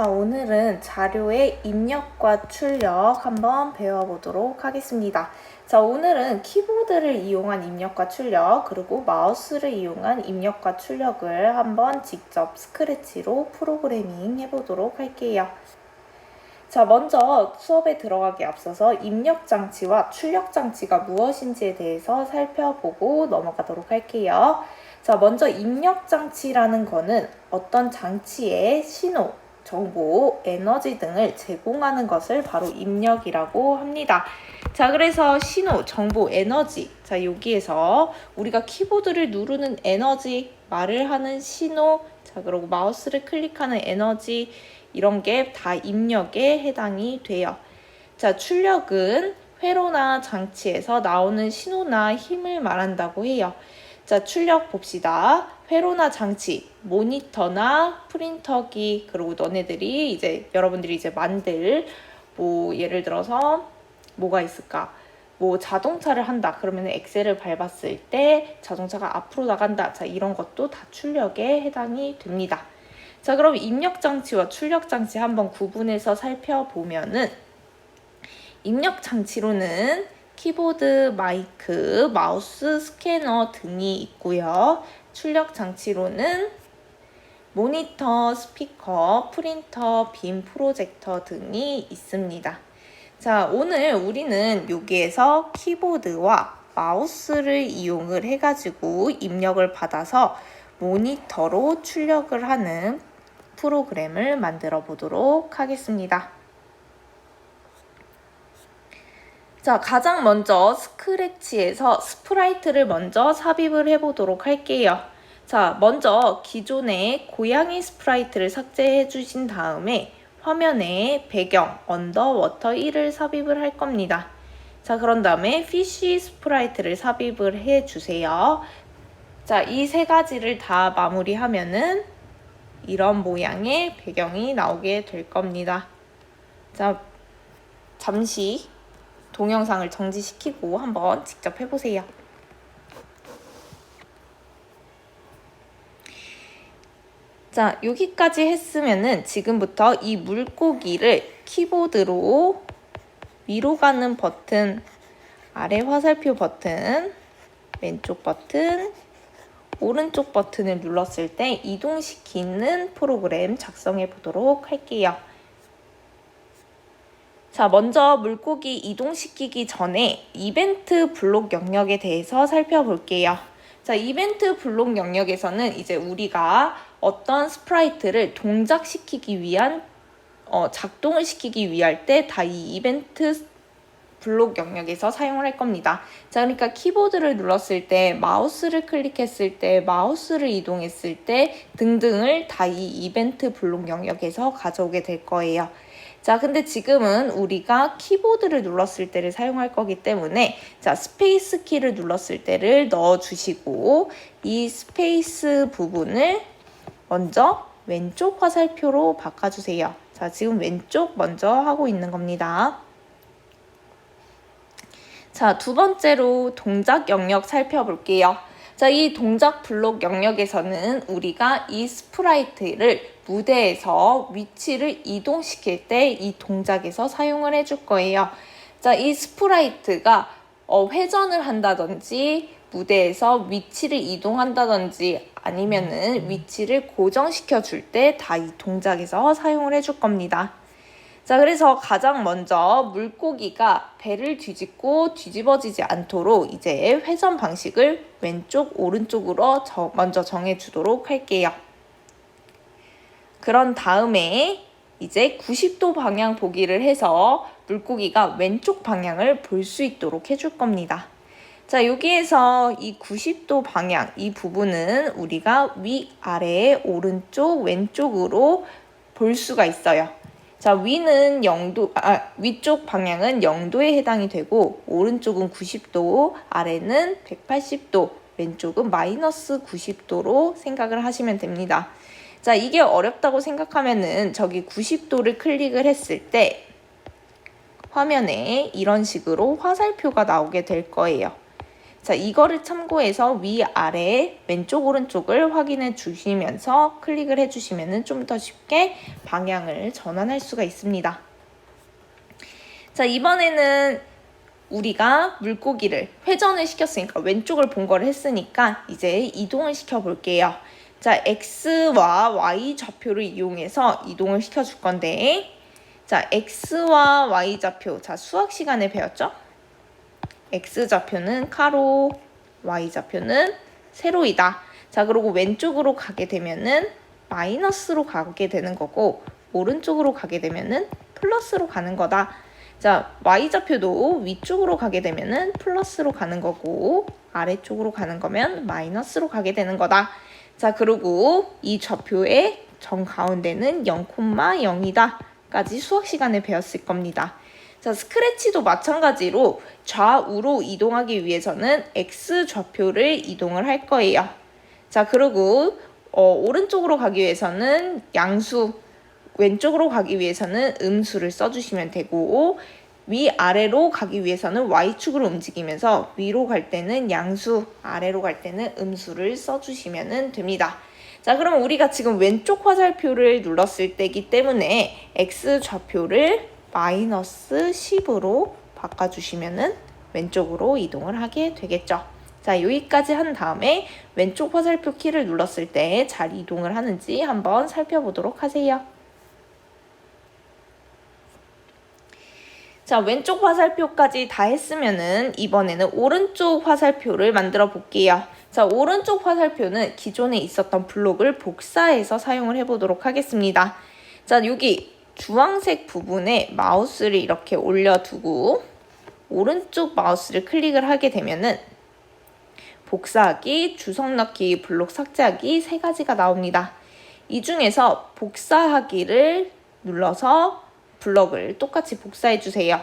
자, 오늘은 자료의 입력과 출력 한번 배워보도록 하겠습니다. 자, 오늘은 키보드를 이용한 입력과 출력, 그리고 마우스를 이용한 입력과 출력을 한번 직접 스크래치로 프로그래밍 해보도록 할게요. 자, 먼저 수업에 들어가기 앞서서 입력 장치와 출력 장치가 무엇인지에 대해서 살펴보고 넘어가도록 할게요. 자, 먼저 입력 장치라는 거는 어떤 장치의 신호, 정보, 에너지 등을 제공하는 것을 바로 입력이라고 합니다. 자, 그래서 신호, 정보, 에너지. 자, 여기에서 우리가 키보드를 누르는 에너지, 말을 하는 신호, 자, 그리고 마우스를 클릭하는 에너지, 이런 게 다 입력에 해당이 돼요. 자, 출력은 회로나 장치에서 나오는 신호나 힘을 말한다고 해요. 자, 출력 봅시다. 회로나 장치, 모니터나 프린터기, 그리고 너네들이 이제 여러분들이 이제 만들 뭐 예를 들어서 뭐가 있을까? 뭐 자동차를 한다. 그러면 엑셀을 밟았을 때 자동차가 앞으로 나간다. 자, 이런 것도 다 출력에 해당이 됩니다. 자, 그럼 입력 장치와 출력 장치 한번 구분해서 살펴보면은 입력 장치로는 키보드, 마이크, 마우스, 스캐너 등이 있고요. 출력 장치로는 모니터, 스피커, 프린터, 빔 프로젝터 등이 있습니다. 자, 오늘 우리는 여기에서 키보드와 마우스를 이용을 해가지고 입력을 받아서 모니터로 출력을 하는 프로그램을 만들어 보도록 하겠습니다. 자, 가장 먼저 스크래치에서 스프라이트를 먼저 삽입을 해보도록 할게요. 자, 먼저 기존의 고양이 스프라이트를 삭제해 주신 다음에 화면에 배경, 언더워터 1을 삽입을 할 겁니다. 자, 그런 다음에 피쉬 스프라이트를 삽입을 해 주세요. 자, 이 세 가지를 다 마무리하면은 이런 모양의 배경이 나오게 될 겁니다. 자, 잠시 동영상을 정지시키고 한번 직접 해보세요. 자, 여기까지 했으면은 지금부터 이 물고기를 키보드로 위로 가는 버튼, 아래 화살표 버튼, 왼쪽 버튼, 오른쪽 버튼을 눌렀을 때 이동시키는 프로그램 작성해 보도록 할게요. 자, 먼저 물고기 이동시키기 전에 이벤트 블록 영역에 대해서 살펴볼게요. 자, 이벤트 블록 영역에서는 이제 우리가 어떤 스프라이트를 동작시키기 위한 어, 작동을 시키기 위할 때 다 이 이벤트 블록 영역에서 사용을 할 겁니다. 자, 그러니까 키보드를 눌렀을 때, 마우스를 클릭했을 때, 마우스를 이동했을 때 등등을 다 이 이벤트 블록 영역에서 가져오게 될 거예요. 자, 근데 지금은 우리가 키보드를 눌렀을 때를 사용할 거기 때문에 자, 스페이스 키를 눌렀을 때를 넣어 주시고 이 스페이스 부분을 먼저 왼쪽 화살표로 바꿔 주세요. 자, 지금 왼쪽 먼저 하고 있는 겁니다. 자, 두 번째로 동작 영역 살펴볼게요. 자, 이 동작 블록 영역에서는 우리가 이 스프라이트를 무대에서 위치를 이동시킬 때 이 동작에서 사용을 해줄 거예요. 자, 이 스프라이트가 어, 회전을 한다든지 무대에서 위치를 이동한다든지 아니면은 위치를 고정시켜 줄 때 다 이 동작에서 사용을 해줄 겁니다. 자, 그래서 가장 먼저 물고기가 배를 뒤집고 뒤집어지지 않도록 이제 회전 방식을 왼쪽, 오른쪽으로 저, 먼저 정해주도록 할게요. 그런 다음에 이제 90도 방향 보기를 해서 물고기가 왼쪽 방향을 볼 수 있도록 해줄 겁니다. 자, 여기에서 이 90도 방향, 이 부분은 우리가 위, 아래, 오른쪽, 왼쪽으로 볼 수가 있어요. 자, 위는 0도, 아, 위쪽 방향은 0도에 해당이 되고, 오른쪽은 90도, 아래는 180도, 왼쪽은 마이너스 90도로 생각을 하시면 됩니다. 자, 이게 어렵다고 생각하면은 저기 90도를 클릭을 했을 때 화면에 이런 식으로 화살표가 나오게 될 거예요. 자, 이거를 참고해서 위아래 왼쪽 오른쪽을 확인해 주시면서 클릭을 해 주시면 좀 더 쉽게 방향을 전환할 수가 있습니다. 자, 이번에는 우리가 물고기를 회전을 시켰으니까 왼쪽을 본 거를 했으니까 이제 이동을 시켜 볼게요. 자, X와 Y 좌표를 이용해서 이동을 시켜 줄 건데 자, X와 Y 좌표. 자, 수학 시간에 배웠죠? X 좌표는 가로, Y 좌표는 세로이다. 자, 그리고 왼쪽으로 가게 되면은 마이너스로 가게 되는 거고 오른쪽으로 가게 되면은 플러스로 가는 거다. 자, y좌표도 위쪽으로 가게 되면은 플러스로 가는 거고 아래쪽으로 가는 거면 마이너스로 가게 되는 거다. 자, 그리고 이 좌표의 정 가운데는 0,0이다. 까지 수학 시간에 배웠을 겁니다. 자, 스크래치도 마찬가지로 좌우로 이동하기 위해서는 x 좌표를 이동을 할 거예요. 자, 그리고 어, 오른쪽으로 가기 위해서는 양수, 왼쪽으로 가기 위해서는 음수를 써주시면 되고 위아래로 가기 위해서는 y축으로 움직이면서 위로 갈 때는 양수, 아래로 갈 때는 음수를 써주시면 됩니다. 자, 그럼 우리가 지금 왼쪽 화살표를 눌렀을 때이기 때문에 x 좌표를 마이너스 10으로 바꿔주시면은 왼쪽으로 이동을 하게 되겠죠. 자, 여기까지 한 다음에 왼쪽 화살표 키를 눌렀을 때 잘 이동을 하는지 한번 살펴보도록 하세요. 자, 왼쪽 화살표까지 다 했으면은 이번에는 오른쪽 화살표를 만들어 볼게요. 자, 오른쪽 화살표는 기존에 있었던 블록을 복사해서 사용을 해보도록 하겠습니다. 자, 여기 주황색 부분에 마우스를 이렇게 올려두고 오른쪽 마우스를 클릭을 하게 되면은 복사하기, 주석 넣기, 블록 삭제하기 세 가지가 나옵니다. 이 중에서 복사하기를 눌러서 블럭을 똑같이 복사해 주세요.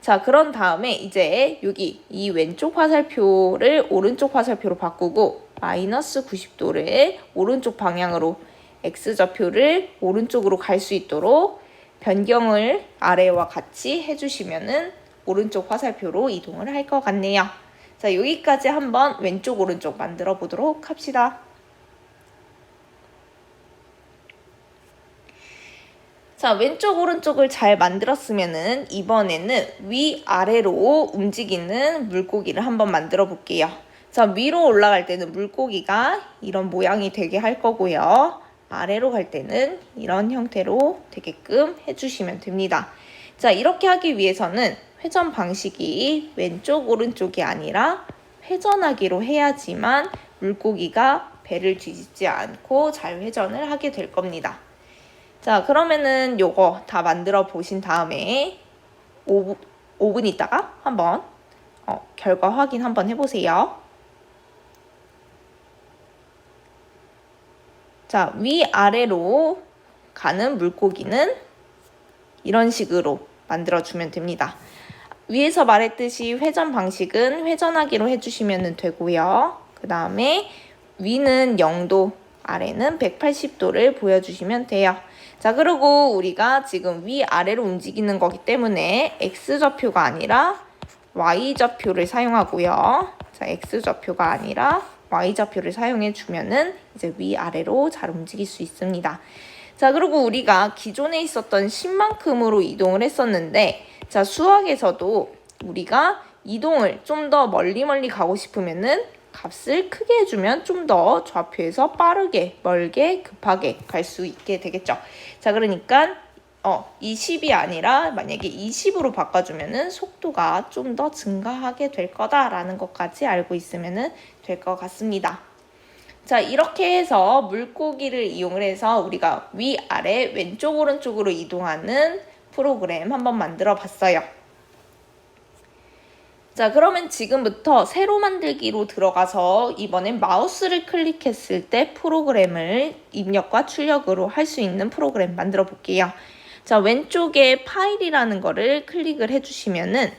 자, 그런 다음에 이제 여기 이 왼쪽 화살표를 오른쪽 화살표로 바꾸고 마이너스 90도를 오른쪽 방향으로 X좌표를 오른쪽으로 갈 수 있도록 변경을 아래와 같이 해주시면은 오른쪽 화살표로 이동을 할 것 같네요. 자, 여기까지 한번 왼쪽 오른쪽 만들어 보도록 합시다. 자, 왼쪽 오른쪽을 잘 만들었으면은 이번에는 위아래로 움직이는 물고기를 한번 만들어 볼게요. 자, 위로 올라갈 때는 물고기가 이런 모양이 되게 할 거고요. 아래로 갈 때는 이런 형태로 되게끔 해주시면 됩니다. 자, 이렇게 하기 위해서는 회전 방식이 왼쪽, 오른쪽이 아니라 회전하기로 해야지만 물고기가 배를 뒤집지 않고 잘 회전을 하게 될 겁니다. 자, 그러면은 요거 다 만들어 보신 다음에 5분, 5분 있다가 한번 어, 결과 확인 한번 해보세요. 자, 위아래로 가는 물고기는 이런 식으로 만들어주면 됩니다. 위에서 말했듯이 회전 방식은 회전하기로 해주시면 되고요. 그 다음에 위는 0도, 아래는 180도를 보여주시면 돼요. 자, 그리고 우리가 지금 위아래로 움직이는 거기 때문에 X좌표가 아니라 Y좌표를 사용하고요. 자, X좌표가 아니라 Y좌표를 사용해 주면은 이제 위아래로 잘 움직일 수 있습니다. 자, 그리고 우리가 기존에 있었던 10만큼으로 이동을 했었는데, 자, 수학에서도 우리가 이동을 좀 더 멀리 멀리 가고 싶으면은 값을 크게 해주면 좀 더 좌표에서 빠르게, 멀게, 급하게 갈 수 있게 되겠죠. 자, 그러니까 어, 20이 아니라 만약에 20으로 바꿔주면은 속도가 좀 더 증가하게 될 거다라는 것까지 알고 있으면은 될 것 같습니다. 자, 이렇게 해서 물고기를 이용을 해서 우리가 위아래 왼쪽 오른쪽으로 이동하는 프로그램 한번 만들어 봤어요. 자, 그러면 지금부터 새로 만들기로 들어가서 이번엔 마우스를 클릭했을 때 프로그램을 입력과 출력으로 할 수 있는 프로그램 만들어 볼게요. 자, 왼쪽에 파일이라는 거를 클릭을 해주시면은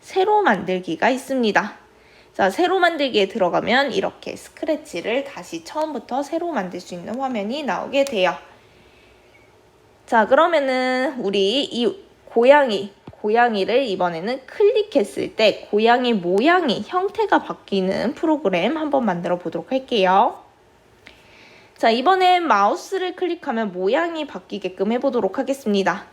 새로 만들기가 있습니다. 자, 새로 만들기에 들어가면 이렇게 스크래치를 다시 처음부터 새로 만들 수 있는 화면이 나오게 돼요. 자, 그러면은 우리 이 고양이 고양이를 이번에는 클릭했을 때 고양이 모양이 형태가 바뀌는 프로그램 한번 만들어 보도록 할게요. 자, 이번엔 마우스를 클릭하면 모양이 바뀌게끔 해보도록 하겠습니다.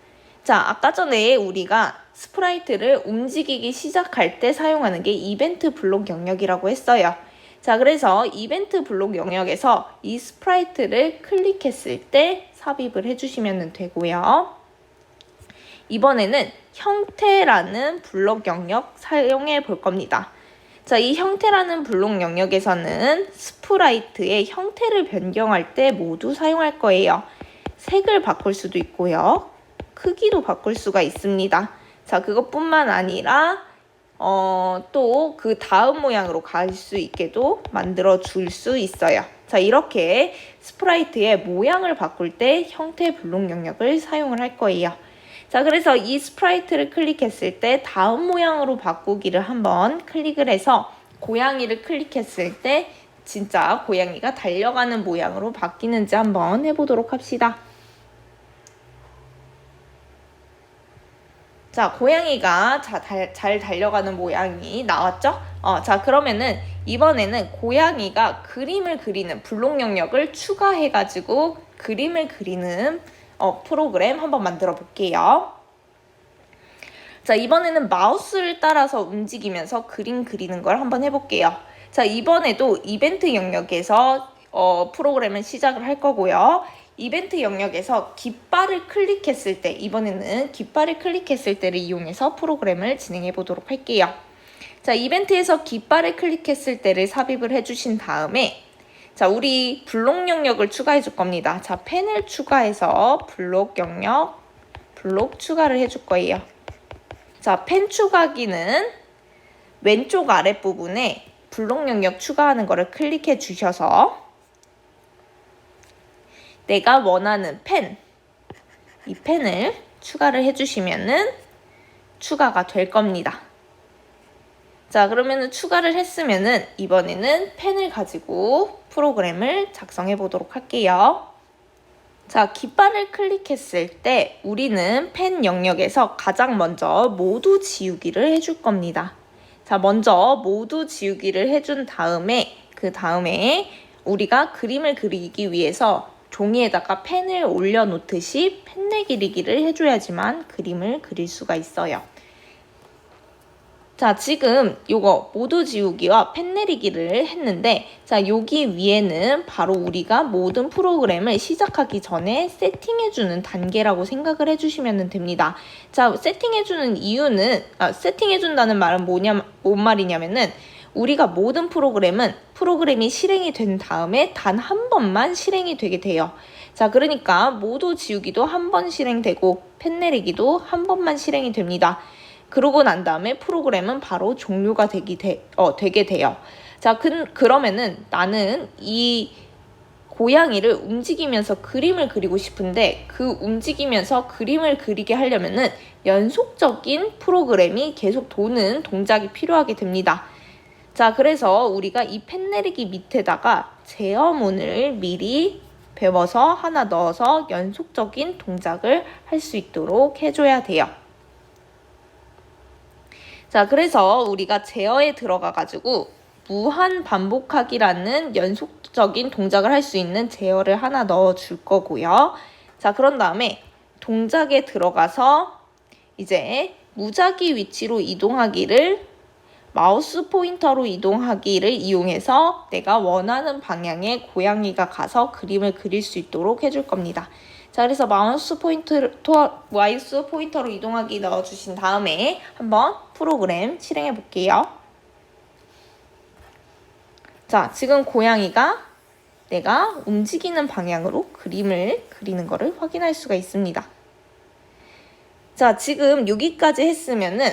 자, 아까 전에 우리가 스프라이트를 움직이기 시작할 때 사용하는 게 이벤트 블록 영역이라고 했어요. 자, 그래서 이벤트 블록 영역에서 이 스프라이트를 클릭했을 때 삽입을 해주시면 되고요. 이번에는 형태라는 블록 영역 사용해 볼 겁니다. 자, 이 형태라는 블록 영역에서는 스프라이트의 형태를 변경할 때 모두 사용할 거예요. 색을 바꿀 수도 있고요. 크기도 바꿀 수가 있습니다. 자, 그것뿐만 아니라 어, 또 그 다음 모양으로 갈 수 있게도 만들어 줄 수 있어요. 자, 이렇게 스프라이트의 모양을 바꿀 때 형태 블록 영역을 사용을 할 거예요. 자, 그래서 이 스프라이트를 클릭했을 때 다음 모양으로 바꾸기를 한번 클릭을 해서 고양이를 클릭했을 때 진짜 고양이가 달려가는 모양으로 바뀌는지 한번 해보도록 합시다. 자, 고양이가 자, 달, 잘 달려가는 모양이 나왔죠? 어, 자, 그러면은 이번에는 고양이가 그림을 그리는 블록 영역을 추가해가지고 그림을 그리는 어, 프로그램 한번 만들어 볼게요. 자, 이번에는 마우스를 따라서 움직이면서 그림 그리는 걸 한번 해볼게요. 자, 이번에도 이벤트 영역에서 어, 프로그램을 시작을 할 거고요. 이벤트 영역에서 깃발을 클릭했을 때, 이번에는 깃발을 클릭했을 때를 이용해서 프로그램을 진행해 보도록 할게요. 자, 이벤트에서 깃발을 클릭했을 때를 삽입을 해주신 다음에, 자, 우리 블록 영역을 추가해 줄 겁니다. 자, 펜을 추가해서 블록 영역, 블록 추가를 해 줄 거예요. 자, 펜 추가기는 왼쪽 아랫부분에 블록 영역 추가하는 거를 클릭해 주셔서 내가 원하는 펜, 이 펜을 추가를 해주시면은 추가가 될 겁니다. 자, 그러면은 추가를 했으면은 이번에는 펜을 가지고 프로그램을 작성해 보도록 할게요. 자, 깃발을 클릭했을 때 우리는 펜 영역에서 가장 먼저 모두 지우기를 해줄 겁니다. 자, 먼저 모두 지우기를 해준 다음에 그 다음에 우리가 그림을 그리기 위해서 종이에다가 펜을 올려놓듯이 펜내 기리기를 해줘야지만 그림을 그릴 수가 있어요. 자, 지금 요거 모두 지우기와 펜 내리기를 했는데 자, 여기 위에는 바로 우리가 모든 프로그램을 시작하기 전에 세팅해주는 단계라고 생각을 해주시면 됩니다. 자, 세팅해주는 이유는 아, 세팅해준다는 말은 뭐냐, 뭔 말이냐면은 우리가 모든 프로그램은 프로그램이 실행이 된 다음에 단 한 번만 실행이 되게 돼요. 자, 그러니까 모두 지우기도 한 번 실행되고 펜 내리기도 한 번만 실행이 됩니다. 그러고 난 다음에 프로그램은 바로 종료가 되기 되, 어, 되게 돼요. 자, 그, 그러면은 나는 이 고양이를 움직이면서 그림을 그리고 싶은데 그 움직이면서 그림을 그리게 하려면은 연속적인 프로그램이 계속 도는 동작이 필요하게 됩니다. 자, 그래서 우리가 이 펜 내리기 밑에다가 제어문을 미리 배워서 하나 넣어서 연속적인 동작을 할 수 있도록 해줘야 돼요. 자, 그래서 우리가 제어에 들어가가지고 무한 반복하기라는 연속적인 동작을 할 수 있는 제어를 하나 넣어 줄 거고요. 자, 그런 다음에 동작에 들어가서 이제 무작위 위치로 이동하기를 마우스 포인터로 이동하기를 이용해서 내가 원하는 방향에 고양이가 가서 그림을 그릴 수 있도록 해줄 겁니다. 자, 그래서 마우스 포인트, 마우스 포인터로 이동하기 넣어주신 다음에 한번 프로그램 실행해 볼게요. 자, 지금 고양이가 내가 움직이는 방향으로 그림을 그리는 것을 확인할 수가 있습니다. 자, 지금 여기까지 했으면은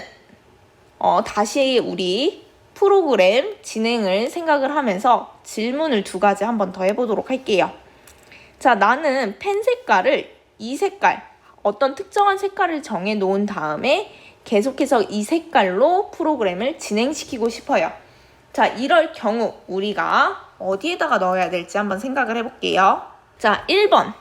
어, 다시 우리 프로그램 진행을 생각을 하면서 질문을 두 가지 한번 더 해보도록 할게요. 자, 나는 펜 색깔을 이 색깔, 어떤 특정한 색깔을 정해 놓은 다음에 계속해서 이 색깔로 프로그램을 진행시키고 싶어요. 자, 이럴 경우 우리가 어디에다가 넣어야 될지 한번 생각을 해볼게요. 자, 1번.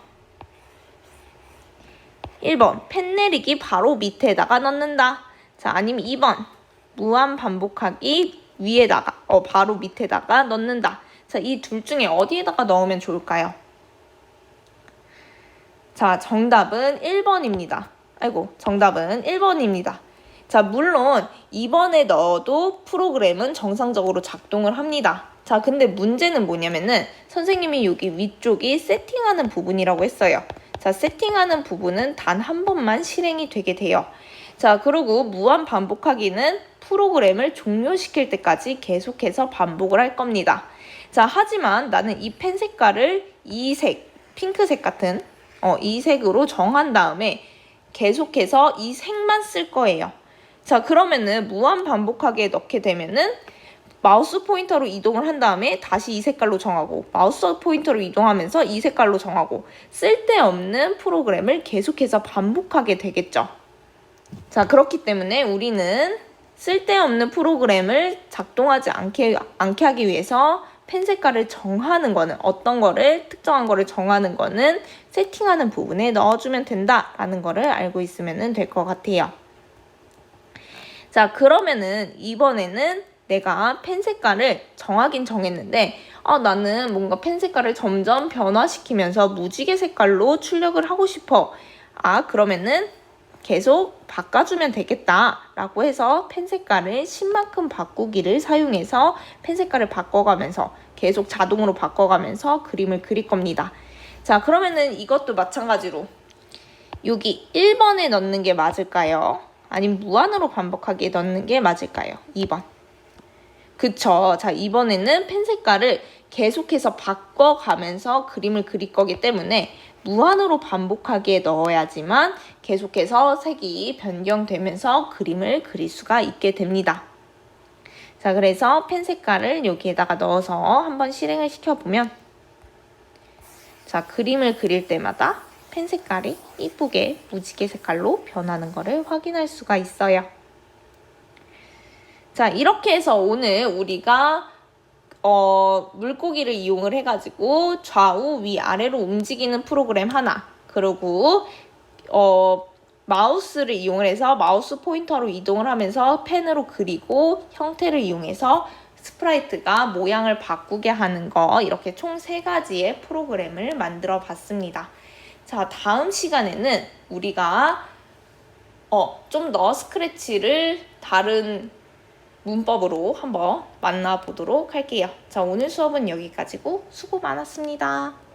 1번. 펜 내리기 바로 밑에다가 넣는다. 자, 아니면 2번. 무한 반복하기 위에다가, 어, 바로 밑에다가 넣는다. 자, 이 둘 중에 어디에다가 넣으면 좋을까요? 자, 정답은 1번입니다. 아이고, 정답은 1번입니다. 자, 물론 2번에 넣어도 프로그램은 정상적으로 작동을 합니다. 자, 근데 문제는 뭐냐면은 선생님이 여기 위쪽이 세팅하는 부분이라고 했어요. 자, 세팅하는 부분은 단 한 번만 실행이 되게 돼요. 자, 그리고 무한 반복하기는 프로그램을 종료시킬 때까지 계속해서 반복을 할 겁니다. 자, 하지만 나는 이 펜 색깔을 이 색, 핑크색 같은 어, 이 색으로 정한 다음에 계속해서 이 색만 쓸 거예요. 자, 그러면은 무한 반복하게 넣게 되면은 마우스 포인터로 이동을 한 다음에 다시 이 색깔로 정하고 마우스 포인터로 이동하면서 이 색깔로 정하고 쓸데없는 프로그램을 계속해서 반복하게 되겠죠. 자, 그렇기 때문에 우리는 쓸데없는 프로그램을 작동하지 않게, 않게 하기 위해서 펜 색깔을 정하는 거는 어떤 거를 특정한 거를 정하는 거는 세팅하는 부분에 넣어주면 된다라는 거를 알고 있으면 될 것 같아요. 자, 그러면은 이번에는 내가 펜 색깔을 정하긴 정했는데, 아, 나는 뭔가 펜 색깔을 점점 변화시키면서 무지개 색깔로 출력을 하고 싶어. 아, 그러면은 계속 바꿔주면 되겠다라고 해서 펜 색깔을 10만큼 바꾸기를 사용해서 펜 색깔을 바꿔가면서 계속 자동으로 바꿔가면서 그림을 그릴 겁니다. 자, 그러면은 이것도 마찬가지로 여기 1번에 넣는 게 맞을까요? 아니면 무한으로 반복하게 넣는 게 맞을까요? 2번. 그쵸. 자, 이번에는 펜 색깔을 계속해서 바꿔가면서 그림을 그릴 거기 때문에 무한으로 반복하게 넣어야지만 계속해서 색이 변경되면서 그림을 그릴 수가 있게 됩니다. 자, 그래서 펜 색깔을 여기에다가 넣어서 한번 실행을 시켜보면 자, 그림을 그릴 때마다 펜 색깔이 이쁘게 무지개 색깔로 변하는 것을 확인할 수가 있어요. 자, 이렇게 해서 오늘 우리가 어, 물고기를 이용을 해가지고 좌우 위 아래로 움직이는 프로그램 하나 그리고 어, 마우스를 이용을 해서 마우스 포인터로 이동을 하면서 펜으로 그리고 형태를 이용해서 스프라이트가 모양을 바꾸게 하는 거 이렇게 총 세 가지의 프로그램을 만들어 봤습니다. 자, 다음 시간에는 우리가 어, 좀 더 스크래치를 다른 문법으로 한번 만나보도록 할게요. 자, 오늘 수업은 여기까지고 수고 많았습니다.